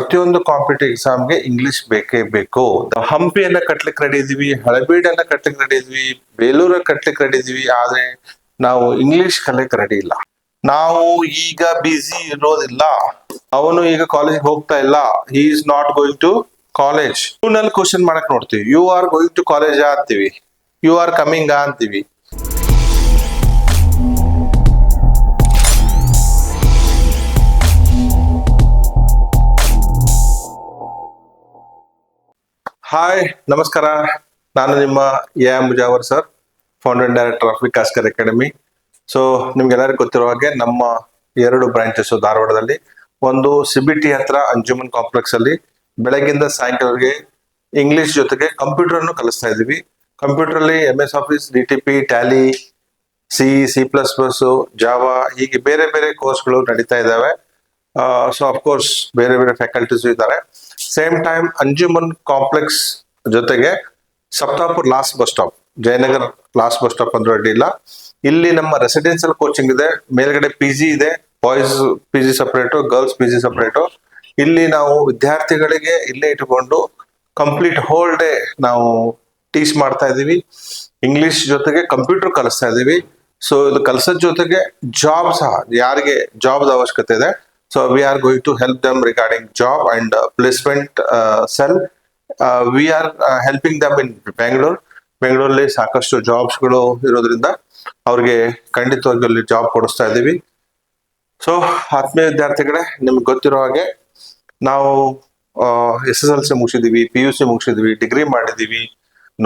ಪ್ರತಿಯೊಂದು ಕಾಂಪಿಟೇಟಿವ್ ಎಕ್ಸಾಮ್ಗೆ ಇಂಗ್ಲಿಷ್ ಬೇಕೇ ಬೇಕು. ಹಂಪಿಯನ್ನ ಕಟ್ಲಿಕ್ಕೆ ರೆಡಿ ಇದೀವಿ ಹಳಬೀಡನ್ನ ಕಟ್ಲಿಕ್ಕೆ ರೆಡಿ ಇದೀವಿ ಬೇಲೂರ ಕಟ್ಲಿಕ್ಕೆ ರೆಡಿ ಇದೀವಿ ಆದ್ರೆ ನಾವು ಇಂಗ್ಲಿಷ್ ಕಲಿಯಕ್ಕೆ ರೆಡಿ ಇಲ್ಲ. ನಾವು ಈಗ ಬಿಸಿ ಇರೋದಿಲ್ಲ. ಅವನು ಈಗ ಕಾಲೇಜ್ ಹೋಗ್ತಾ ಇಲ್ಲ. He is not going to ಕಾಲೇಜ್ನಲ್ಲಿ ಕ್ವಶನ್ ಮಾಡಕ್ ನೋಡ್ತೀವಿ. You are going to college ಅಂತೀವಿ. ಯು ಆರ್ ಕಮಿಂಗ್ ಅಂತೀವಿ. ಹಾಯ್ ನಮಸ್ಕಾರ. ನಾನು ನಿಮ್ಮ A Mujawar sir founder and director of ವಿಕಾಸ್ಕರ್ academy so ನಿಮ್ಗೆಲ್ಲರಿಗೂ ಗೊತ್ತಿರೋ ಹಾಗೆ ನಮ್ಮ ಎರಡು ಬ್ರಾಂಚಸ್ ಧಾರವಾಡದಲ್ಲಿ, ಒಂದು ಸಿಬಿಟಿ ಹತ್ರ ಅಂಜುಮನ್ ಕಾಂಪ್ಲೆಕ್ಸ್ ಅಲ್ಲಿ ಬೆಳಗ್ಗಿಂದ ಸಾಯಂಕಾಲವರೆಗೆ ಇಂಗ್ಲಿಷ್ ಜೊತೆಗೆ ಕಂಪ್ಯೂಟರ್ ಅನ್ನು ಕಲಿಸ್ತಾ ಇದೀವಿ ಕಂಪ್ಯೂಟರ್ ಅಲ್ಲಿ M S office D T P Tally C C plus plus Java ಹೀಗೆ ಬೇರೆ ಬೇರೆ ಕೋರ್ಸ್ಗಳು ನಡೀತಾ ಇದ್ದಾವೆ. ಸೊ ಅಫ್ಕೋರ್ಸ್ ಬೇರೆ ಬೇರೆ ಫ್ಯಾಕಲ್ಟೀಸ್ ಇದ್ದಾರೆ. ಸೇಮ್ ಟೈಮ್ ಅಂಜುಮನ್ ಕಾಂಪ್ಲೆಕ್ಸ್ ಜೊತೆಗೆ Saptapur last bus stop Jayanagar last bus stop ಅಂದ್ರೆ ಅಡ್ಡಿಲ್ಲ ಇಲ್ಲಿ. ನಮ್ಮ ರೆಸಿಡೆನ್ಸಿಯಲ್ ಕೋಚಿಂಗ್ ಇದೆ, ಮೇಲ್ಗಡೆ ಪಿ ಜಿ ಇದೆ boys P G separate girls P G separate ಇಲ್ಲಿ ನಾವು ವಿದ್ಯಾರ್ಥಿಗಳಿಗೆ ಇಲ್ಲೇ ಇಟ್ಟುಕೊಂಡು ಕಂಪ್ಲೀಟ್ ಹೋಲ್ ಡೇ ನಾವು ಟೀಚ್ ಮಾಡ್ತಾ ಇದ್ದೀವಿ. ಇಂಗ್ಲಿಷ್ ಜೊತೆಗೆ ಕಂಪ್ಯೂಟರ್ ಕಲಿಸ್ತಾ ಇದೀವಿ ಸೊ ಇದು ಕಲಿಸೋದ್ ಜೊತೆಗೆ ಜಾಬ್ ಸಹ, ಯಾರಿಗೆ ಜಾಬ್ ಅವಶ್ಯಕತೆ ಇದೆ so we are regarding to help them regarding job cell. Placement cell we are helping them in Bangalore. ಬೆಂಗಳೂರಲ್ಲಿ ಸಾಕಷ್ಟು ಜಾಬ್ಸ್ಗಳು ಇರೋದ್ರಿಂದ ಅವ್ರಿಗೆ ಖಂಡಿತವಾಗಿ ಅಲ್ಲಿ ಜಾಬ್ ಕೊಡಿಸ್ತಾ ಇದ್ದೀವಿ ಸೊ ಆತ್ಮೀಯ ವಿದ್ಯಾರ್ಥಿಗಳೇ, ನಿಮ್ಗೆ ಗೊತ್ತಿರೋ ಹಾಗೆ ನಾವು ಎಸ್ ಎಸ್ ಎಲ್ ಸಿ ಮುಗಿಸಿದೀವಿ ಪಿ ಯು ಸಿ ಮುಗಿಸಿದ್ವಿ ಡಿಗ್ರಿ ಮಾಡಿದ್ದೀವಿ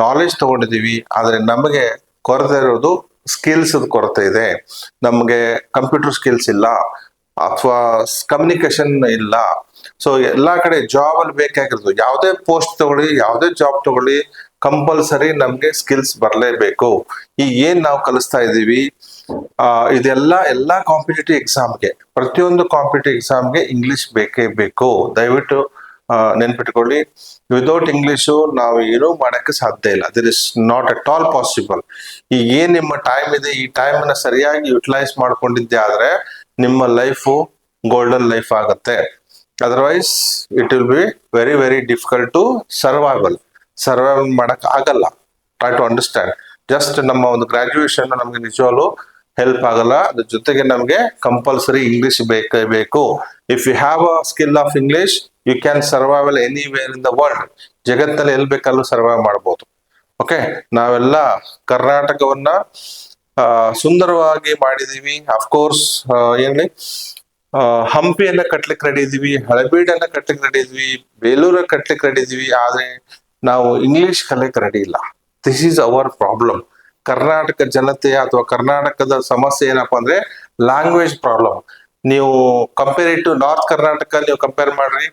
ನಾಲೆಜ್ ತೊಗೊಂಡಿದ್ದೀವಿ, ಆದರೆ ನಮಗೆ ಕೊರತೆ ಇರೋದು ಸ್ಕಿಲ್ಸ್ ಕೊರತೆ ಇದೆ ನಮಗೆ ಕಂಪ್ಯೂಟರ್ ಸ್ಕಿಲ್ಸ್ ಇಲ್ಲ ಅಥವಾ ಕಮ್ಯುನಿಕೇಶನ್ ಇಲ್ಲ. ಸೊ ಎಲ್ಲಾ ಕಡೆ ಜಾಬ್ ಅಲ್ಲಿ ಬೇಕಾಗಿರೋದು. ಯಾವುದೇ ಪೋಸ್ಟ್ ತಗೊಳ್ಳಿ, ಯಾವುದೇ ಜಾಬ್ ತಗೊಳ್ಳಿ ಕಂಪಲ್ಸರಿ ನಮ್ಗೆ ಸ್ಕಿಲ್ಸ್ ಬರಲೇಬೇಕು. ಈ ಏನ್ ನಾವು ಕಲಿಸ್ತಾ ಇದ್ದೀವಿ, ಆ, ಇದೆಲ್ಲ, ಎಲ್ಲಾ ಕಾಂಪಿಟೇಟಿವ್ ಎಕ್ಸಾಮ್ಗೆ ಪ್ರತಿಯೊಂದು ಕಾಂಪಿಟೇಟಿವ್ ಎಕ್ಸಾಮ್ಗೆ ಇಂಗ್ಲಿಷ್ ಬೇಕೇ ಬೇಕು. ದಯವಿಟ್ಟು ನೆನ್ಪಿಟ್ಕೊಳ್ಳಿ. ವಿದೌಟ್ ಇಂಗ್ಲಿಷು ನಾವು ಏನೂ ಮಾಡಕ್ಕೆ ಸಾಧ್ಯ ಇಲ್ಲ. There is not at all possible ಈ ಏನ್ ನಿಮ್ಮ ಟೈಮ್ ಇದೆ, ಈ ಟೈಮ್ ಸರಿಯಾಗಿ ಯುಟಿಲೈಸ್ ಮಾಡ್ಕೊಂಡಿದ್ದೆ ಆದ್ರೆ ನಿಮ್ಮ ಲೈಫು ಗೋಲ್ಡನ್ ಲೈಫ್ ಆಗುತ್ತೆ. Otherwise it will be very very difficult to survival survive ಮಾಡಕ್ ಆಗಲ್ಲ. ಟ್ರೈ ಟು ಅಂಡರ್ಸ್ಟ್ಯಾಂಡ್ ಜಸ್ಟ್ ನಮ್ಮ ಒಂದು ಗ್ರಾಜ್ಯುಯೇಷನ್ ನಮಗೆ ನಿಜವಾಗ್ಲು ಹೆಲ್ಪ್ ಆಗಲ್ಲ. ಅದ್ರ ಜೊತೆಗೆ ನಮಗೆ ಕಂಪಲ್ಸರಿ ಇಂಗ್ಲಿಷ್ ಬೇಕೇ ಬೇಕು. If you have a skill of English you can survival anywhere in the world ಜಗತ್ತಲ್ಲಿ ಎಲ್ಲಿ ಬೇಕಲ್ಲೂ ಸರ್ವೈವ್ ಮಾಡ್ಬೋದು. ಓಕೆ ನಾವೆಲ್ಲ ಕರ್ನಾಟಕವನ್ನ ಸುಂದರವಾಗಿ ಮಾಡಿದೀವಿ. ಅಫ್ಕೋರ್ಸ್ ಏನ್ರಿ? ಹಂಪಿಯನ್ನ ಕಟ್ಲಿಕ್ಕೆ ರೆಡಿ ಇದೀವಿ, ಹಳಬೀಡನ್ನ ಕಟ್ಲಿಕ್ಕೆ ರೆಡಿ ಇದ್ವಿ, ಬೇಲೂರ ಕಟ್ಲಿಕ್ಕೆ ರೆಡಿ ಇದೀವಿ, ಆದ್ರೆ ನಾವು ಇಂಗ್ಲಿಷ್ ಕಲಿಯಕ್ಕೆ ರೆಡಿ ಇಲ್ಲ. This is our problem Karnataka ಜನತೆ ಅಥವಾ ಕರ್ನಾಟಕದ ಸಮಸ್ಯೆ ಏನಪ್ಪಾ ಅಂದ್ರೆ ಲ್ಯಾಂಗ್ವೇಜ್ ಪ್ರಾಬ್ಲಮ್ ನೀವು ಕಂಪೇರ್ ಟು ನಾರ್ತ್ ಕರ್ನಾಟಕ ನೀವು ಕಂಪೇರ್ ಮಾಡ್ರಿ.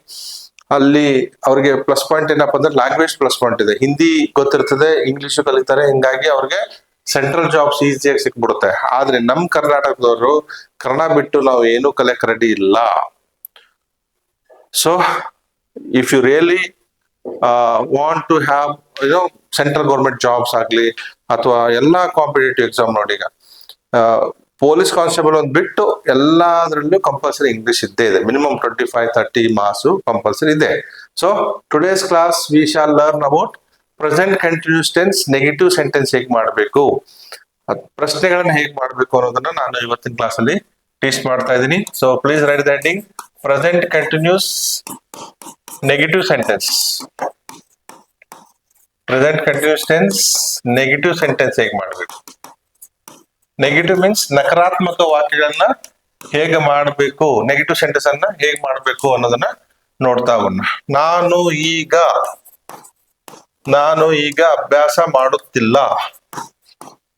ಅಲ್ಲಿ ಅವ್ರಿಗೆ ಪ್ಲಸ್ ಪಾಯಿಂಟ್ ಏನಪ್ಪಾ ಅಂದ್ರೆ ಲ್ಯಾಂಗ್ವೇಜ್ ಪ್ಲಸ್ ಪಾಯಿಂಟ್ ಇದೆ. ಹಿಂದಿ ಗೊತ್ತಿರ್ತದೆ ಇಂಗ್ಲಿಷ್ ಕಲಿತಾರೆ, ಹಿಂಗಾಗಿ ಅವ್ರಿಗೆ ಸೆಂಟ್ರಲ್ ಜಾಬ್ಸ್ ಈಸಿಯಾಗಿ ಸಿಕ್ಬಿಡುತ್ತೆ. ಆದ್ರೆ ನಮ್ ಕರ್ನಾಟಕದವರು ಕನ್ನಡ ಬಿಟ್ಟು ನಾವು ಏನು ಕಲಿಯಕ್ ರೆಡಿ ಇಲ್ಲ. So if you really want to have you know central government jobs ಆಗ್ಲಿ ಅಥವಾ ಎಲ್ಲಾ ಕಾಂಪಿಟೇಟಿವ್ ಎಕ್ಸಾಮ್ ನೋಡಿ ಈಗ ಪೊಲೀಸ್ ಕಾನ್ಸ್ಟೇಬಲ್ ಒಂದು ಬಿಟ್ಟು ಎಲ್ಲದರಲ್ಲೂ ಕಂಪಲ್ಸರಿ ಇಂಗ್ಲಿಷ್ ಇದ್ದೇ ಇದೆ. Minimum twenty five thirty marks compulsory ಇದೆ. So today's class we shall learn about present continuous tense negative sentence ಹೇಗೆ ಮಾಡಬೇಕು? ಪ್ರಶ್ನೆಗಳನ್ನ ಹೇಗೆ ಮಾಡಬೇಕು ಅನ್ನೋದನ್ನ ನಾನು ಇವತ್ತಿನ ಕ್ಲಾಸ್ ಅಲ್ಲಿ ಟೀಚ್ ಮಾಡ್ತಾ ಇದ್ದೀನಿ. So please write the present continuous negative sentence present continuous tense negative sentence ಹೇಗೆ ಮಾಡಬೇಕು? ನೆಗೆಟಿವ್ ಮೀನ್ಸ್ ನಕಾರಾತ್ಮಕ ವಾಕ್ಯಗಳನ್ನ ಹೇಗೆ ಮಾಡಬೇಕು? ನೆಗೆಟಿವ್ ಸೆಂಟೆನ್ಸ್ ಅನ್ನ ಹೇಗೆ ಮಾಡಬೇಕು ಅನ್ನೋದನ್ನ ನೋಡ್ತಾ ಹೋಗೋಣ. ನಾನು ಈಗ ನಾನು ಈಗ ಅಭ್ಯಾಸ ಮಾಡುತ್ತಿಲ್ಲ.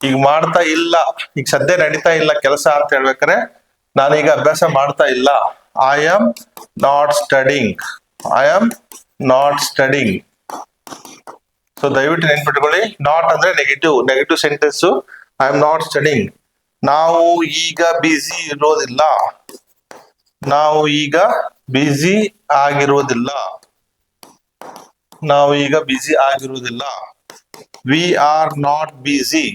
ಈಗ ಮಾಡ್ತಾ ಇಲ್ಲ. ಈಗ ಸದ್ಯ ನಡೀತಾ ಇಲ್ಲ ಕೆಲಸ ಅಂತ ಹೇಳ್ಬೇಕಾರೆ ನಾನು ಈಗ ಅಭ್ಯಾಸ ಮಾಡ್ತಾ ಇಲ್ಲ. I am not studying I am not studying so ದಯವಿಟ್ಟು ನೆನ್ಪಿಟ್ಕೊಳ್ಳಿ. ನಾಟ್ ಅಂದ್ರೆ negative negative sentence I am not studying ನಾವು ಈಗ ಬಿಸಿ ಇರೋದಿಲ್ಲ. ನಾವು ಈಗ ಬಿಸಿ ಆಗಿರೋದಿಲ್ಲ. ನಾವು ಈಗ ಬಿಸಿ ಆಗಿರುವುದಿಲ್ಲ. We are not busy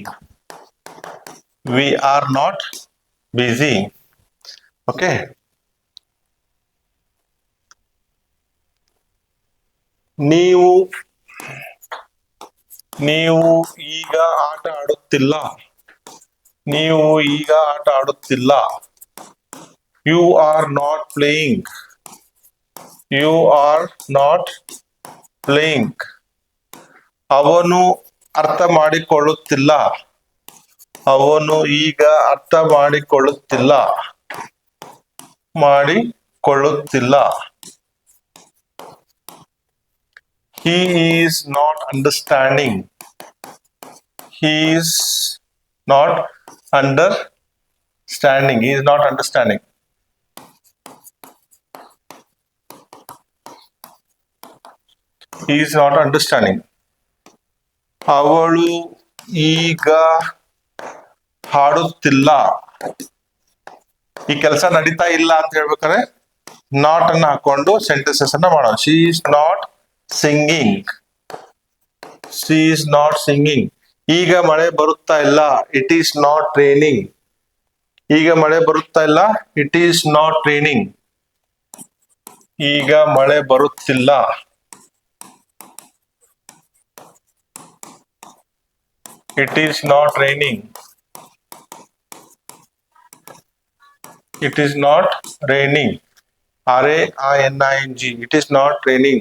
we are not busy okay ನೀವು ನೀವು ಈಗ ಆಟ ಆಡುತ್ತಿಲ್ಲ. ನೀವು ಈಗ ಆಟ ಆಡುತ್ತಿಲ್ಲ. You are not playing you are not playing ಅವನು ಅರ್ಥ ಮಾಡಿಕೊಳ್ಳುತ್ತಿಲ್ಲ. ಅವನು ಈಗ ಅರ್ಥ ಮಾಡಿಕೊಳ್ಳುತ್ತಿಲ್ಲ. ಮಾಡಿಕೊಳ್ಳುತ್ತಿಲ್ಲ. He is not understanding he's not understanding is not understanding he not understanding ಅವಳು ಈಗ ಹಾಡುತ್ತಿಲ್ಲ. ಈ ಕೆಲಸ ನಡೀತಾ ಇಲ್ಲ ಅಂತ ಹೇಳ್ಬೇಕಾದ್ರೆ ನಾಟ್ ಅನ್ನ ಹಾಕೊಂಡು ಸೆಂಟೆನ್ಸಸ್ ಅನ್ನ ಮಾಡೋಣ. She is not singing she is not singing ಈಗ ಮಳೆ ಬರುತ್ತಾ ಇಲ್ಲ. ಇಟ್ ಈಸ್ ನಾಟ್ ಟ್ರೈನಿಂಗ್ ಈಗ ಮಳೆ ಬರುತ್ತಾ ಇಲ್ಲ. ಇಟ್ ಈಸ್ ನಾಟ್ ಟ್ರೈನಿಂಗ್ ಈಗ ಮಳೆ ಬರುತ್ತಿಲ್ಲ. It is not raining it is not raining. R A i N I N G it is not raining.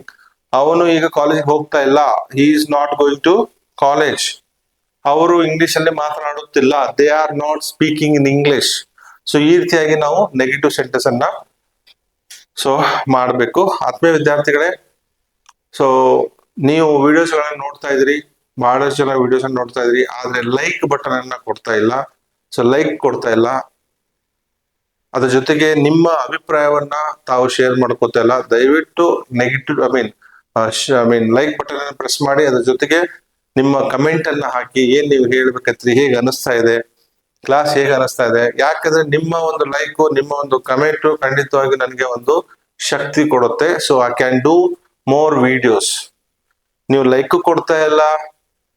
ಅವನು ಈಗ ಕಾಲೇಜ್ಗೆ ಹೋಗ್ತಾ ಇಲ್ಲ. He is not going to college ಅವರು ಇಂಗ್ಲಿಷ್ ಅಲ್ಲಿ ಮಾತನಾಡುತ್ತಿಲ್ಲ. They are not speaking in English so ಈ ರೀತಿಯಾಗಿ ನಾವು ನೆಗೆಟಿವ್ ಸೆಂಟೆನ್ಸ್ ಅನ್ನ ಸೊ ಮಾಡಬೇಕು. ಆತ್ಮೀಯ ವಿದ್ಯಾರ್ಥಿಗಳೇ ಸೊ ನೀವು ವಿಡಿಯೋಸ್ಗಳನ್ನ ನೋಡ್ತಾ ಇದ್ರಿ ಬಹಳಷ್ಟು ಜನ ವಿಡಿಯೋಸ್ ನೋಡ್ತಾ ಇದ್ರಿ, ಆದ್ರೆ ಲೈಕ್ ಬಟನ್ ಅನ್ನ ಕೊಡ್ತಾ ಇಲ್ಲ. ಸೊ ಲೈಕ್ ಕೊಡ್ತಾ ಇಲ್ಲ. ಅದ್ರ ಜೊತೆಗೆ ನಿಮ್ಮ ಅಭಿಪ್ರಾಯವನ್ನ ತಾವು ಶೇರ್ ಮಾಡ್ಕೋತಾ ಇಲ್ಲ. ದಯವಿಟ್ಟು negative I mean I mean like button ಅನ್ನ ಪ್ರೆಸ್ ಮಾಡಿ, ಅದ್ರ ಜೊತೆಗೆ ನಿಮ್ಮ ಕಮೆಂಟ್ ಅನ್ನ ಹಾಕಿ, ಏನ್ ನೀವು ಹೇಳ್ಬೇಕತ್ರಿ, ಹೇಗೆ ಅನಿಸ್ತಾ ಇದೆ ಕ್ಲಾಸ್ ಹೇಗೆ ಅನಿಸ್ತಾ ಇದೆ, ಯಾಕಂದ್ರೆ ನಿಮ್ಮ ಒಂದು ಲೈಕು ನಿಮ್ಮ ಒಂದು ಕಮೆಂಟು ಖಂಡಿತವಾಗಿ ನನಗೆ ಒಂದು ಶಕ್ತಿ ಕೊಡುತ್ತೆ. So I can do more videos ನೀವು ಲೈಕ್ ಕೊಡ್ತಾ ಇಲ್ಲ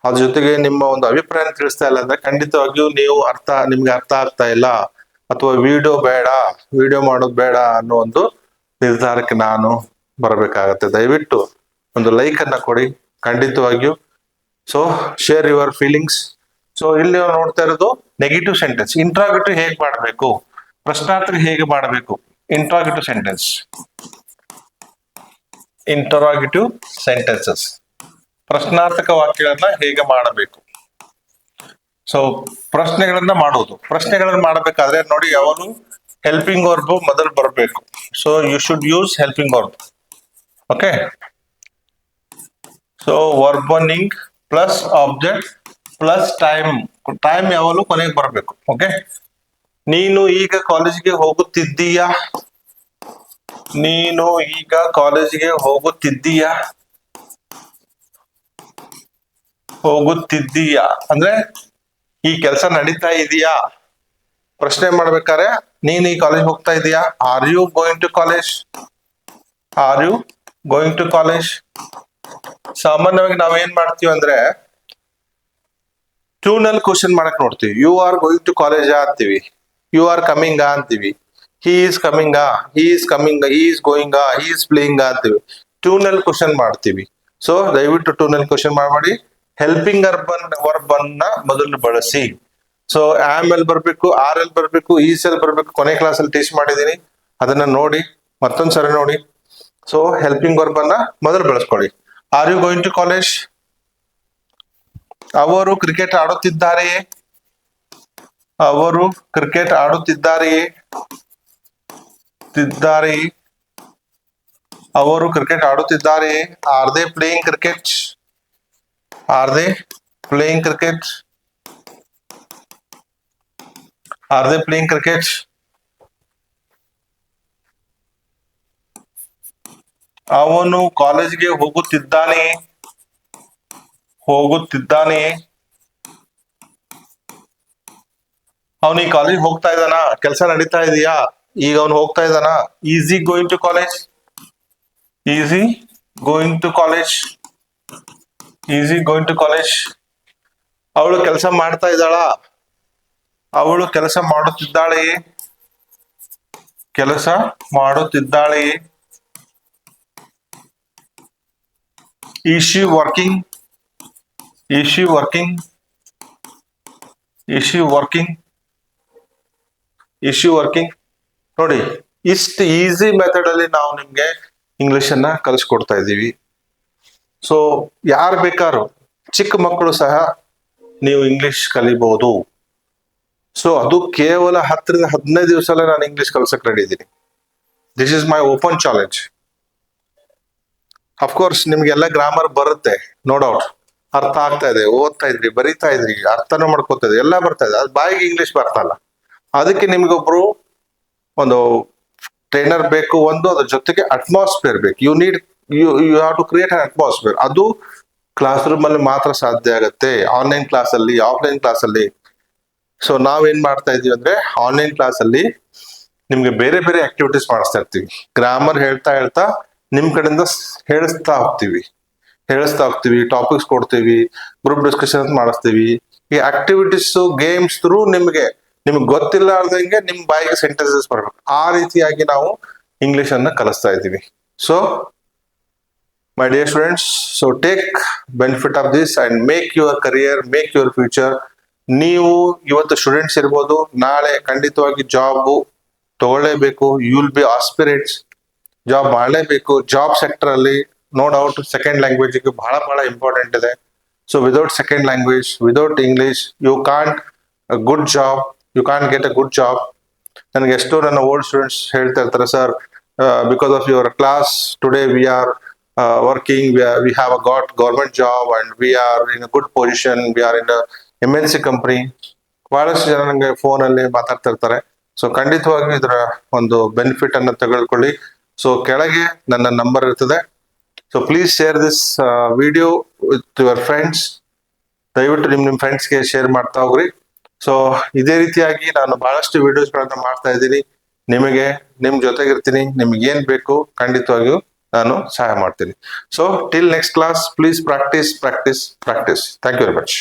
ಅದ್ರ ಜೊತೆಗೆ ನಿಮ್ಮ ಒಂದು ಅಭಿಪ್ರಾಯ ತಿಳಿಸ್ತಾ ಇಲ್ಲ ಅಂದ್ರೆ ಖಂಡಿತವಾಗಿಯೂ ನೀವು ಅರ್ಥ, ನಿಮ್ಗೆ ಅರ್ಥ ಆಗ್ತಾ ಇಲ್ಲ ಅಥವಾ ವಿಡಿಯೋ ಬೇಡ ವಿಡಿಯೋ ಮಾಡೋದು ಬೇಡ ಅನ್ನೋ ಒಂದು ನಿರ್ಧಾರಕ್ಕೆ ನಾನು ಬರಬೇಕಾಗತ್ತೆ. ದಯವಿಟ್ಟು ಒಂದು ಲೈಕ್ ಅನ್ನ ಕೊಡಿ, ಖಂಡಿತವಾಗಿಯೂ. So share your feelings so ಇಲ್ಲಿ ನೋಡ್ತಾ ಇರೋದು ನೆಗೆಟಿವ್ ಸೆಂಟೆನ್ಸ್ ಇಂಟ್ರಾಗೇಟಿವ್ ಹೇಗೆ ಮಾಡಬೇಕು? ಪ್ರಶ್ನಾರ್ಥಕ ಹೇಗೆ ಮಾಡಬೇಕು? ಇಂಟ್ರಾಗೇಟಿವ್ ಸೆಂಟೆನ್ಸ್ ಇಂಟರಾಗೇಟಿವ್ ಸೆಂಟೆನ್ಸಸ್ ಪ್ರಶ್ನಾರ್ಥಕ ವಾಕ್ಯಗಳನ್ನ ಹೇಗೆ ಮಾಡಬೇಕು? ಸೊ ಪ್ರಶ್ನೆಗಳನ್ನ ಮಾಡೋದು ಪ್ರಶ್ನೆಗಳನ್ನ ಮಾಡಬೇಕಾದ್ರೆ ನೋಡಿ, ಅವನು ಹೆಲ್ಪಿಂಗ್ ವರ್ಬ್ ಮೊದಲು ಬರಬೇಕು. So you should use helping verb okay so verbing plus object plus time time ಯಾವಾಗಲೂ ಕೊನೆಗೆ ಬರಬೇಕು. ಓಕೆ ನೀನು ಈಗ ಕಾಲೇಜಿಗೆ ಹೋಗುತ್ತಿದ್ದೀಯಾ? ನೀನು ಈಗ ಕಾಲೇಜಿಗೆ ಹೋಗುತ್ತಿದ್ದೀಯಾ? ಹೋಗುತ್ತಿದ್ದೀಯಾ? ಅಂದ್ರೆ ಈ ಕೆಲಸ ನಡೀತಾ ಇದೀಯಾ? ಪ್ರಶ್ನೆ ಮಾಡ್ಬೇಕಾದ್ರೆ, ನೀನ್ ಈ ಕಾಲೇಜ್ ಹೋಗ್ತಾ ಇದೀಯಾ? Are you going to college are you going to college ಸಾಮಾನ್ಯವಾಗಿ ನಾವೇನ್ ಮಾಡ್ತೀವಿ ಅಂದ್ರೆ ಟ್ಯೂನಲ್ಲಿ ಕ್ವಶನ್ ಮಾಡಕ್ ನೋಡ್ತೀವಿ. You are going to college ಅಂತೀವಿ. ಯು ಆರ್ ಕಮಿಂಗ್ ಅಂತೀವಿ. He is coming he is coming he is going he is playing ಅಂತೀವಿ. ಟ್ಯೂನಲ್ಲಿ ಕ್ವಶನ್ ಮಾಡ್ತೀವಿ. ಸೊ ದಯವಿಟ್ಟು ಟ್ಯೂನಲ್ಲಿ ಕ್ವಶನ್ ಮಾಡಬೇಡಿ. ಹೆಲ್ಪಿಂಗ್ ಅರ್ಬನ್ ವರ್ಬ್ ಅನ್ನ ಮೊದಲು ಬಳಸಿ. ಸೊ ಆಮ್ ಎಲ್ ಬರ್ಬೇಕು ಆರ್ ಎಲ್ ಬರ್ಬೇಕು ಈಸ್ ಎಲ್ ಬರ್ಬೇಕು, ಕೊನೆ ಕ್ಲಾಸ್ ಅಲ್ಲಿ ಟೀಚ್ ಮಾಡಿದೀನಿ. ಅದನ್ನ ನೋಡಿ, ಮತ್ತೊಂದ್ ಸರಿ ನೋಡಿ. ಸೊ ಹೆಲ್ಪಿಂಗ್ ವರ್ಬ್ ಅನ್ನ ಮೊದಲು ಬಳಸ್ಕೊಳ್ಳಿ. Are you going to college ಅವರು ಕ್ರಿಕೆಟ್ ಆಡುತ್ತಿದ್ದಾರೆಯೇ? ಅವರು ಕ್ರಿಕೆಟ್ ಆಡುತ್ತಿದ್ದಾರೆಯೇ? ತಿದ್ದಾರೆಯೇ? ಅವರು cricket ಆಡುತ್ತಿದ್ದಾರೆಯೇ? Are they playing cricket are they playing cricket? Are they playing cricket? ಅವನು ಕಾಲೇಜ್ಗೆ ಹೋಗುತ್ತಿದ್ದಾನೆ. ಹೋಗುತ್ತಿದ್ದಾನೆ. ಅವನು ಈ ಕಾಲೇಜ್ ಹೋಗ್ತಾ ಇದ್ದಾನ? ಕೆಲಸ ನಡೀತಾ ಇದೆಯಾ? ಈಗ ಅವನು ಹೋಗ್ತಾ ಇದ್ದಾನ? Is he going to college is he going to college is he going to college ಅವಳು ಕೆಲಸ ಮಾಡ್ತಾ ಇದ್ದಾಳ ಅವಳು ಕೆಲಸ ಮಾಡುತ್ತಿದ್ದಾಳೆಯೇ ಕೆಲಸ ಮಾಡುತ್ತಿದ್ದಾಳೆಯೇ Is she working? Is she working she working? Is she working? ನೋಡಿ, ಇಷ್ಟು ಈಸಿ ಮೆಥಡ್ ಅಲ್ಲಿ ನಾವು ನಿಮ್ಗೆ ಇಂಗ್ಲಿಷ್ ಅನ್ನ ಕಲಿಸ್ಕೊಡ್ತಾ ಇದ್ದೀವಿ ಸೊ ಯಾರು ಬೇಕಾದ್ರು ಚಿಕ್ಕ ಮಕ್ಕಳು ಸಹ ನೀವು ಇಂಗ್ಲಿಷ್ ಕಲಿಬಹುದು ಸೊ ಅದು ಕೇವಲ ಹತ್ತರಿಂದ ಹದಿನೈದು ದಿವಸಲ್ಲೇ ನಾನು ಇಂಗ್ಲಿಷ್ ಕಲ್ಸಕ್ ರೆಡಿ ಇದ್ದೀನಿ. This is my open challenge of course ನಿಮ್ಗೆಲ್ಲ ಗ್ರಾಮರ್ ಬರುತ್ತೆ ನೋ ಡೌಟ್ ಅರ್ಥ ಆಗ್ತಾ ಇದೆ, ಓದ್ತಾ ಇದ್ರಿ, ಬರೀತಾ ಇದ್ರಿ, ಅರ್ಥನೂ ಮಾಡ್ಕೋತಾ ಇದ್ರಿ, ಎಲ್ಲ ಬರ್ತಾ ಇದೆ. ಅದು ಬಾಯಿಗೆ ಇಂಗ್ಲಿಷ್ ಬರ್ತಲ್ಲ. ಅದಕ್ಕೆ ನಿಮ್ಗೊಬ್ರು ಒಂದು ಟ್ರೈನರ್ ಬೇಕು, ಒಂದು ಅದ್ರ ಜೊತೆಗೆ ಅಟ್ಮಾಸ್ಫಿಯರ್ ಬೇಕು. You need you you have to create an atmosphere ಅದು ಕ್ಲಾಸ್ ರೂಮ್ ಅಲ್ಲಿ ಮಾತ್ರ ಸಾಧ್ಯ ಆಗುತ್ತೆ. ಆನ್ಲೈನ್ ಕ್ಲಾಸ್ ಅಲ್ಲಿ ಆಫ್ಲೈನ್ ಕ್ಲಾಸ್ ಅಲ್ಲಿ. ಸೊ ನಾವೇನ್ ಮಾಡ್ತಾ ಇದೀವಿ ಅಂದ್ರೆ ಆನ್ಲೈನ್ ಕ್ಲಾಸ್ ಅಲ್ಲಿ ನಿಮ್ಗೆ ಬೇರೆ ಬೇರೆ ಆಕ್ಟಿವಿಟೀಸ್ ಮಾಡಿಸ್ತಾ ಇರ್ತೀವಿ. ಗ್ರಾಮರ್ ಹೇಳ್ತಾ ಹೇಳ್ತಾ ನಿಮ್ ಕಡೆಯಿಂದ ಹೇಳಿಸ್ತಾ ಹೋಗ್ತೀವಿ. ಹೇಳಿಸ್ತಾ ಹೋಗ್ತೀವಿ. ಟಾಪಿಕ್ಸ್ ಕೊಡ್ತೀವಿ. ಗ್ರೂಪ್ ಡಿಸ್ಕಷನ್ ಮಾಡಿಸ್ತೀವಿ. ಈ ಆಕ್ಟಿವಿಟೀಸ್ ಗೇಮ್ಸ್ ಥ್ರೂ ನಿಮ್ಗೆ ನಿಮ್ಗೆ ಗೊತ್ತಿಲ್ಲಾರ್ದಂಗೆ ನಿಮ್ ಬಾಯಿಗೆ ಸೆಂಟೆನ್ಸಸ್ ಬರ್ಬೇಕು. ಆ ರೀತಿಯಾಗಿ ನಾವು ಇಂಗ್ಲಿಷ್ ಅನ್ನ ಕಲಿಸ್ತಾ ಇದ್ದೀವಿ. So my dear students so take benefit of this and make your career make your future ನೀವು ಇವತ್ತು ಸ್ಟೂಡೆಂಟ್ಸ್ ಇರ್ಬೋದು, ನಾಳೆ ಖಂಡಿತವಾಗಿ job ತಗೊಳ್ಳೇಬೇಕು. You will be aspirates job ಮಾಡಲೇಬೇಕು. ಜಾಬ್ ಸೆಕ್ಟರ್ ಅಲ್ಲಿ ನೋ ಡೌಟ್ ಸೆಕೆಂಡ್ ಲ್ಯಾಂಗ್ವೇಜಿಗೆ ಬಹಳ ಬಹಳ ಇಂಪಾರ್ಟೆಂಟ್ ಇದೆ. So without second language without English you can't good job you can't get a good job ನನಗೆ ಎಷ್ಟೋ ನನ್ನ ಓಲ್ಡ್ ಸ್ಟೂಡೆಂಟ್ಸ್ ಹೇಳ್ತಾ ಇರ್ತಾರೆ sir because of your class today we are working we we have got government job and we are are in good good we are in M N C company ಬಹಳಷ್ಟು ಜನ ನನಗೆ ಫೋನಲ್ಲಿ ಮಾತಾಡ್ತಿರ್ತಾರೆ. So ಖಂಡಿತವಾಗಿ ಇದರ ಒಂದು benefit ಅನ್ನು ತೆಗೆದುಕೊಳ್ಳಿ. So ಕೆಳಗೆ ನನ್ನ ನಂಬರ್ ಇರ್ತದೆ. So please share this video with your friends ದಯವಿಟ್ಟು ನಿಮ್ಮ ನಿಮ್ಮ ಫ್ರೆಂಡ್ಸ್ಗೆ ಶೇರ್ ಮಾಡ್ತಾ ಹೋಗ್ರಿ. ಸೊ ಇದೇ ರೀತಿಯಾಗಿ ನಾನು ಬಹಳಷ್ಟು ವಿಡಿಯೋಸ್ಗಳನ್ನ ಮಾಡ್ತಾ ಇದ್ದೀನಿ. ನಿಮಗೆ ನಿಮ್ಮ ಜೊತೆಗಿರ್ತೀನಿ. ನಿಮ್ಗೆ ಏನು ಬೇಕು ಖಂಡಿತವಾಗಿಯೂ ನಾನು ಸಹಾಯ ಮಾಡ್ತೀನಿ. So till next class please practise practise practise thank you very much